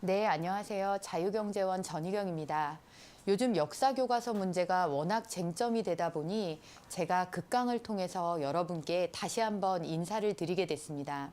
네, 안녕하세요. 자유경제원 전희경입니다. 요즘 역사 교과서 문제가 워낙 쟁점이 되다 보니 제가 극강을 통해서 여러분께 다시 한번 인사를 드리게 됐습니다.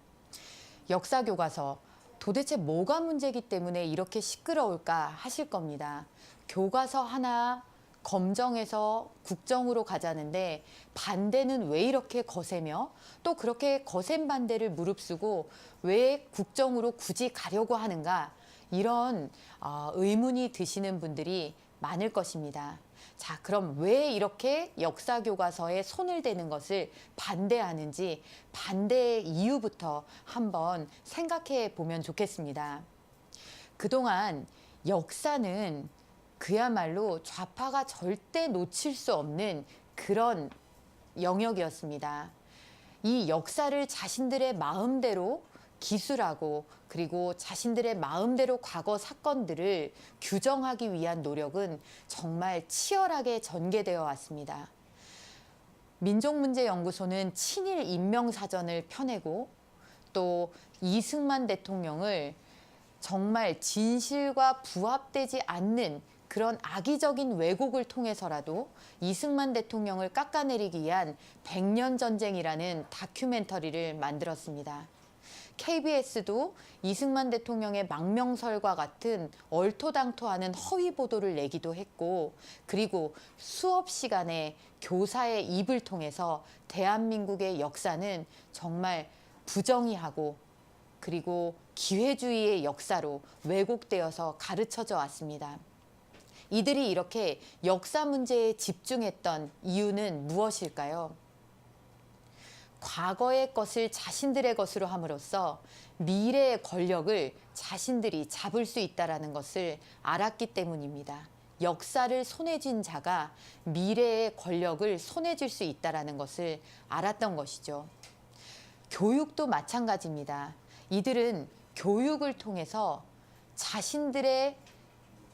역사 교과서 도대체 뭐가 문제기 때문에 이렇게 시끄러울까 하실 겁니다. 교과서 하나 검정에서 국정으로 가자는데 반대는 왜 이렇게 거세며 또 그렇게 거센 반대를 무릅쓰고 왜 국정으로 굳이 가려고 하는가 이런 어, 의문이 드시는 분들이 많을 것입니다. 자, 그럼 왜 이렇게 역사 교과서에 손을 대는 것을 반대하는지 반대의 이유부터 한번 생각해 보면 좋겠습니다. 그동안 역사는 그야말로 좌파가 절대 놓칠 수 없는 그런 영역이었습니다. 이 역사를 자신들의 마음대로 기술하고 그리고 자신들의 마음대로 과거 사건들을 규정하기 위한 노력은 정말 치열하게 전개되어 왔습니다. 민족문제연구소는 친일 인명사전을 펴내고 또 이승만 대통령을 정말 진실과 부합되지 않는 그런 악의적인 왜곡을 통해서라도 이승만 대통령을 깎아내리기 위한 백년 전쟁이라는 다큐멘터리를 만들었습니다. KBS도 이승만 대통령의 망명설과 같은 얼토당토하는 허위 보도를 내기도 했고, 그리고 수업 시간에 교사의 입을 통해서 대한민국의 역사는 정말 부정의하고 그리고 기회주의의 역사로 왜곡되어서 가르쳐져 왔습니다. 이들이 이렇게 역사 문제에 집중했던 이유는 무엇일까요? 과거의 것을 자신들의 것으로 함으로써 미래의 권력을 자신들이 잡을 수 있다라는 것을 알았기 때문입니다. 역사를 손에 쥔 자가 미래의 권력을 손에 쥘 수 있다라는 것을 알았던 것이죠. 교육도 마찬가지입니다. 이들은 교육을 통해서 자신들의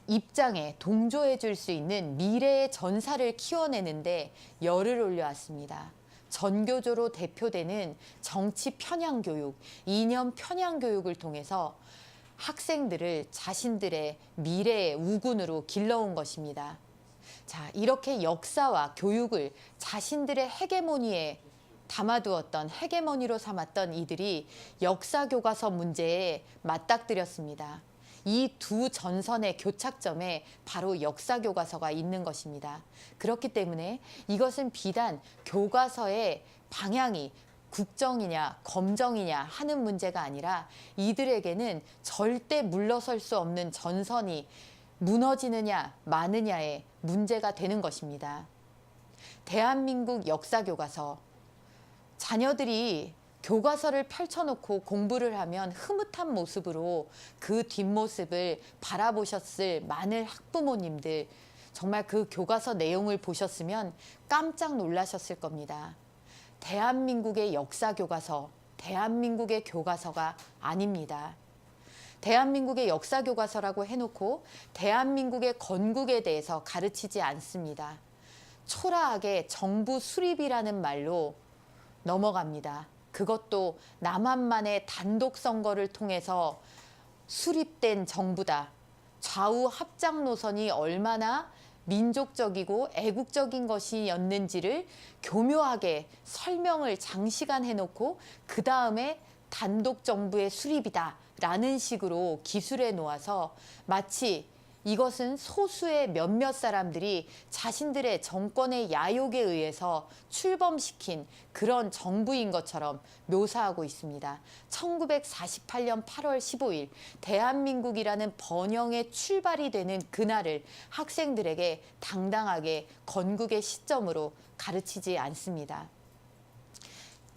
입장에 동조해 줄 수 있는 미래의 전사를 키워내는데 열을 올려왔습니다. 전교조로 대표되는 정치 편향 교육, 이념 편향 교육을 통해서 학생들을 자신들의 미래의 우군으로 길러온 것입니다. 자, 이렇게 역사와 교육을 자신들의 헤게모니에 담아두었던 헤게모니로 삼았던 이들이 역사 교과서 문제에 맞닥뜨렸습니다. 이 두 전선의 교착점에 바로 역사 교과서가 있는 것입니다. 그렇기 때문에 이것은 비단 교과서의 방향이 국정이냐 검정이냐 하는 문제가 아니라 이들에게는 절대 물러설 수 없는 전선이 무너지느냐 마느냐의 문제가 되는 것입니다. 대한민국 역사 교과서 자녀들이 교과서를 펼쳐놓고 공부를 하면 흐뭇한 모습으로 그 뒷모습을 바라보셨을 많은 학부모님들 정말 그 교과서 내용을 보셨으면 깜짝 놀라셨을 겁니다. 대한민국의 역사 교과서, 대한민국의 교과서가 아닙니다. 대한민국의 역사 교과서라고 해놓고 대한민국의 건국에 대해서 가르치지 않습니다. 초라하게 정부 수립이라는 말로 넘어갑니다. 그것도 남한만의 단독 선거를 통해서 수립된 정부다. 좌우 합작 노선이 얼마나 민족적이고 애국적인 것이었는지를 교묘하게 설명을 장시간 해놓고 그 다음에 단독 정부의 수립이다라는 식으로 기술해 놓아서 마치 이것은 소수의 몇몇 사람들이 자신들의 정권의 야욕에 의해서 출범시킨 그런 정부인 것처럼 묘사하고 있습니다. 1948년 8월 15일 대한민국이라는 번영의 출발이 되는 그날을 학생들에게 당당하게 건국의 시점으로 가르치지 않습니다.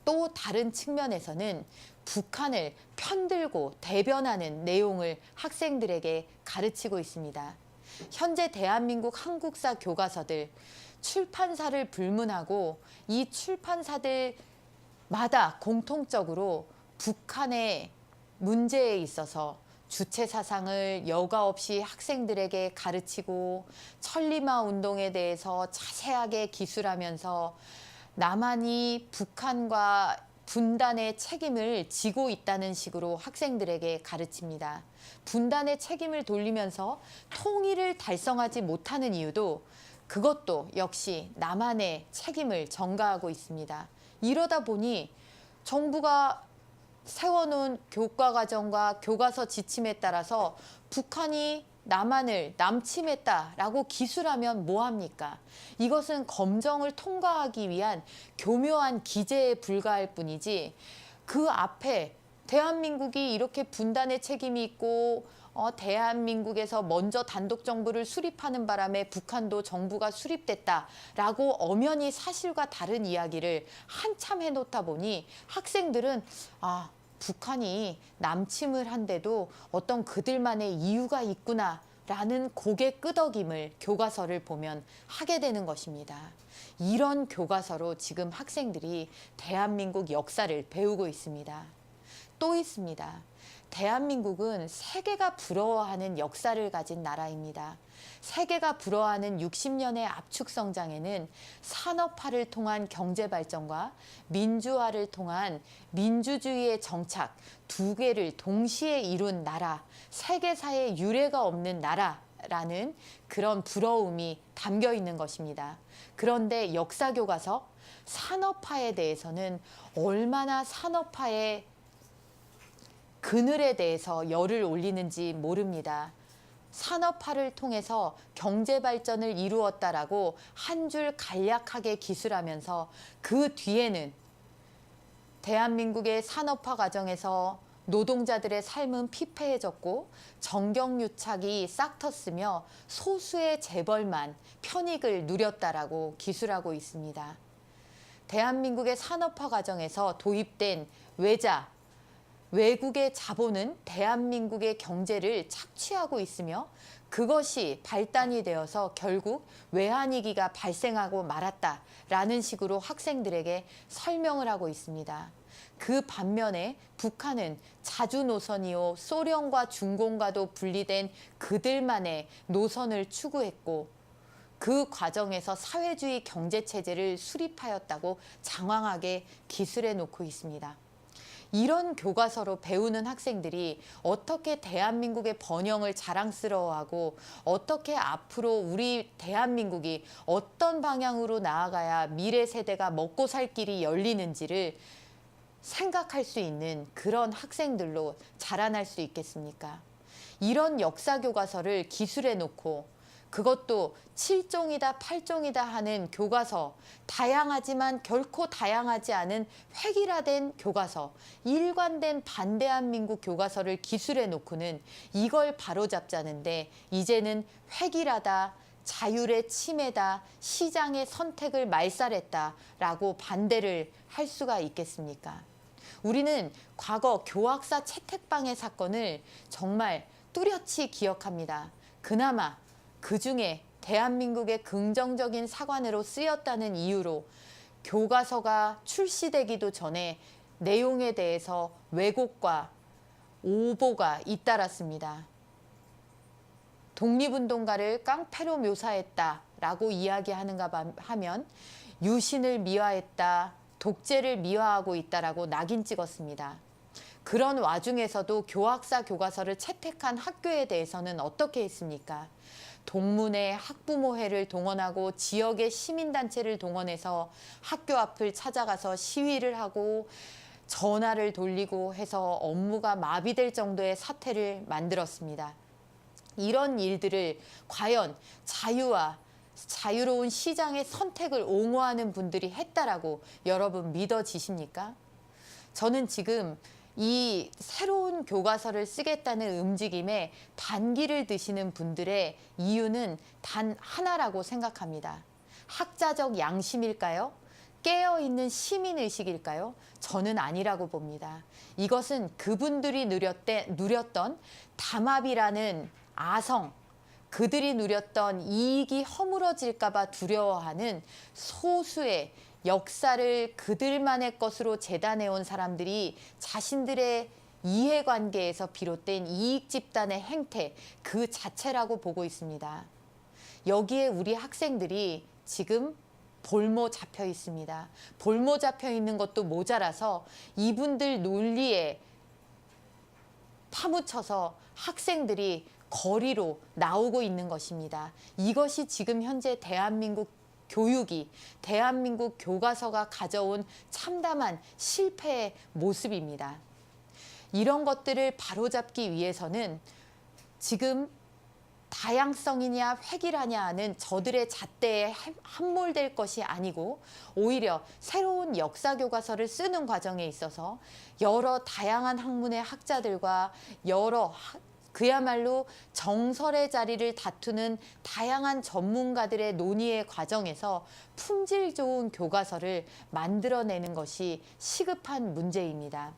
또 다른 측면에서는 북한을 편들고 대변하는 내용을 학생들에게 가르치고 있습니다. 현재 대한민국 한국사 교과서들 출판사를 불문하고 이 출판사들마다 공통적으로 북한의 문제에 있어서 주체 사상을 여과 없이 학생들에게 가르치고 천리마 운동에 대해서 자세하게 기술하면서 남한이 북한과 분단의 책임을 지고 있다는 식으로 학생들에게 가르칩니다. 분단의 책임을 돌리면서 통일을 달성하지 못하는 이유도 그것도 역시 나만의 책임을 전가하고 있습니다. 이러다 보니 정부가 세워놓은 교과과정과 교과서 지침에 따라서 북한이 남한을 남침했다라고 기술하면 뭐합니까? 이것은 검정을 통과하기 위한 교묘한 기재에 불과할 뿐이지 그 앞에 대한민국이 이렇게 분단의 책임이 있고 어, 대한민국에서 먼저 단독 정부를 수립하는 바람에 북한도 정부가 수립됐다라고 엄연히 사실과 다른 이야기를 한참 해놓다 보니 학생들은 아 북한이 남침을 한데도 어떤 그들만의 이유가 있구나 라는 고개 끄덕임을 교과서를 보면 하게 되는 것입니다. 이런 교과서로 지금 학생들이 대한민국 역사를 배우고 있습니다. 또 있습니다. 대한민국은 세계가 부러워하는 역사를 가진 나라입니다. 세계가 부러워하는 60년의 압축 성장에는 산업화를 통한 경제 발전과 민주화를 통한 민주주의의 정착 두 개를 동시에 이룬 나라, 세계사에 유례가 없는 나라 라는 그런 부러움이 담겨 있는 것입니다. 그런데 역사 교과서 산업화에 대해서는 얼마나 산업화에 그늘에 대해서 열을 올리는지 모릅니다. 산업화를 통해서 경제 발전을 이루었다라고 한 줄 간략하게 기술하면서 그 뒤에는 대한민국의 산업화 과정에서 노동자들의 삶은 피폐해졌고 정경유착이 싹 텄으며 소수의 재벌만 편익을 누렸다라고 기술하고 있습니다. 대한민국의 산업화 과정에서 도입된 외자, 외국의 자본은 대한민국의 경제를 착취하고 있으며 그것이 발단이 되어서 결국 외환위기가 발생하고 말았다라는 식으로 학생들에게 설명을 하고 있습니다. 그 반면에 북한은 자주 노선이요 소련과 중공과도 분리된 그들만의 노선을 추구했고 그 과정에서 사회주의 경제 체제를 수립하였다고 장황하게 기술해 놓고 있습니다. 이런 교과서로 배우는 학생들이 어떻게 대한민국의 번영을 자랑스러워하고 어떻게 앞으로 우리 대한민국이 어떤 방향으로 나아가야 미래 세대가 먹고 살 길이 열리는지를 생각할 수 있는 그런 학생들로 자라날 수 있겠습니까? 이런 역사 교과서를 기술해 놓고 그것도 7종이다, 8종이다 하는 교과서, 다양하지만 결코 다양하지 않은 획일화된 교과서, 일관된 반대한민국 교과서를 기술해 놓고는 이걸 바로잡자는데 이제는 획일하다, 자율의 침해다, 시장의 선택을 말살했다라고 반대를 할 수가 있겠습니까? 우리는 과거 교학사 채택방해 사건을 정말 뚜렷이 기억합니다. 그나마 그 중에 대한민국의 긍정적인 사관으로 쓰였다는 이유로 교과서가 출시되기도 전에 내용에 대해서 왜곡과 오보가 잇따랐습니다. 독립운동가를 깡패로 묘사했다라고 이야기하는가 하면 유신을 미화했다, 독재를 미화하고 있다라고 낙인 찍었습니다. 그런 와중에서도 교학사 교과서를 채택한 학교에 대해서는 어떻게 했습니까? 동문회 학부모회를 동원하고 지역의 시민단체를 동원해서 학교 앞을 찾아가서 시위를 하고 전화를 돌리고 해서 업무가 마비될 정도의 사태를 만들었습니다. 이런 일들을 과연 자유와 자유로운 시장의 선택을 옹호하는 분들이 했다라고 여러분 믿어지십니까? 저는 지금 이 새로운 교과서를 쓰겠다는 움직임에 반기를 드시는 분들의 이유는 단 하나라고 생각합니다. 학자적 양심일까요? 깨어있는 시민의식일까요? 저는 아니라고 봅니다. 이것은 그분들이 누렸대, 누렸던 담합이라는 아성, 그들이 누렸던 이익이 허물어질까봐 두려워하는 소수의 역사를 그들만의 것으로 재단해온 사람들이 자신들의 이해관계에서 비롯된 이익 집단의 행태 그 자체라고 보고 있습니다. 여기에 우리 학생들이 지금 볼모 잡혀 있습니다. 볼모 잡혀 있는 것도 모자라서 이분들 논리에 파묻혀서 학생들이 거리로 나오고 있는 것입니다. 이것이 지금 현재 대한민국 교육이 대한민국 교과서가 가져온 참담한 실패의 모습입니다. 이런 것들을 바로잡기 위해서는 지금 다양성이냐 획일하냐 하는 저들의 잣대에 한- 함몰될 것이 아니고 오히려 새로운 역사 교과서를 쓰는 과정에 있어서 여러 다양한 학문의 학자들과 여러 하- 그야말로 정설의 자리를 다투는 다양한 전문가들의 논의의 과정에서 품질 좋은 교과서를 만들어내는 것이 시급한 문제입니다.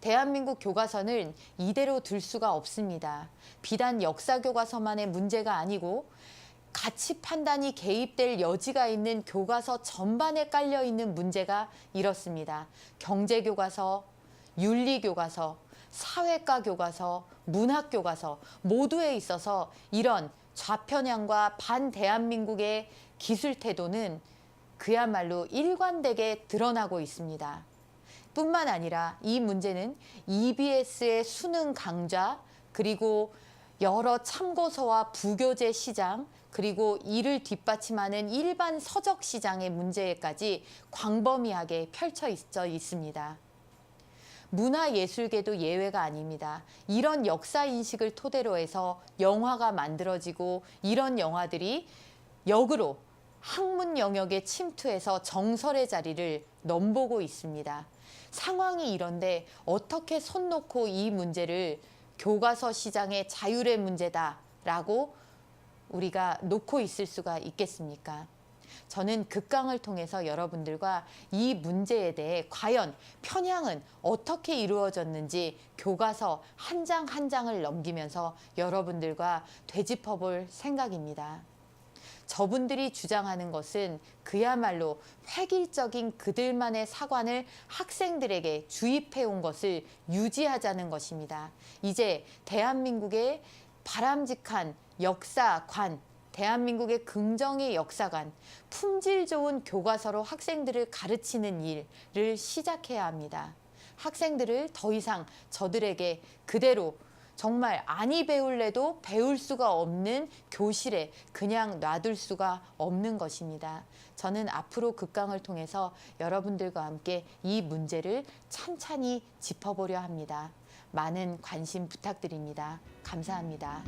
대한민국 교과서는 이대로 둘 수가 없습니다. 비단 역사 교과서만의 문제가 아니고 가치 판단이 개입될 여지가 있는 교과서 전반에 깔려 있는 문제가 이렇습니다. 경제 교과서, 윤리 교과서, 사회과 교과서, 문학 교과서 모두에 있어서 이런 좌편향과 반대한민국의 기술 태도는 그야말로 일관되게 드러나고 있습니다. 뿐만 아니라 이 문제는 EBS의 수능 강좌 그리고 여러 참고서와 부교재 시장 그리고 이를 뒷받침하는 일반 서적 시장의 문제까지 광범위하게 펼쳐 있어 있습니다. 문화예술계도 예외가 아닙니다. 이런 역사 인식을 토대로 해서 영화가 만들어지고 이런 영화들이 역으로 학문 영역에 침투해서 정설의 자리를 넘보고 있습니다. 상황이 이런데 어떻게 손 놓고 이 문제를 교과서 시장의 자율의 문제다라고 우리가 놓고 있을 수가 있겠습니까? 저는 극강을 통해서 여러분들과 이 문제에 대해 과연 편향은 어떻게 이루어졌는지 교과서 한 장 한 장을 넘기면서 여러분들과 되짚어 볼 생각입니다. 저분들이 주장하는 것은 그야말로 획일적인 그들만의 사관을 학생들에게 주입해 온 것을 유지하자는 것입니다. 이제 대한민국의 바람직한 역사관, 대한민국의 긍정의 역사관, 품질 좋은 교과서로 학생들을 가르치는 일을 시작해야 합니다. 학생들을 더 이상 저들에게 그대로 정말 아니 배울래도 배울 수가 없는 교실에 그냥 놔둘 수가 없는 것입니다. 저는 앞으로 극강을 통해서 여러분들과 함께 이 문제를 찬찬히 짚어보려 합니다. 많은 관심 부탁드립니다. 감사합니다.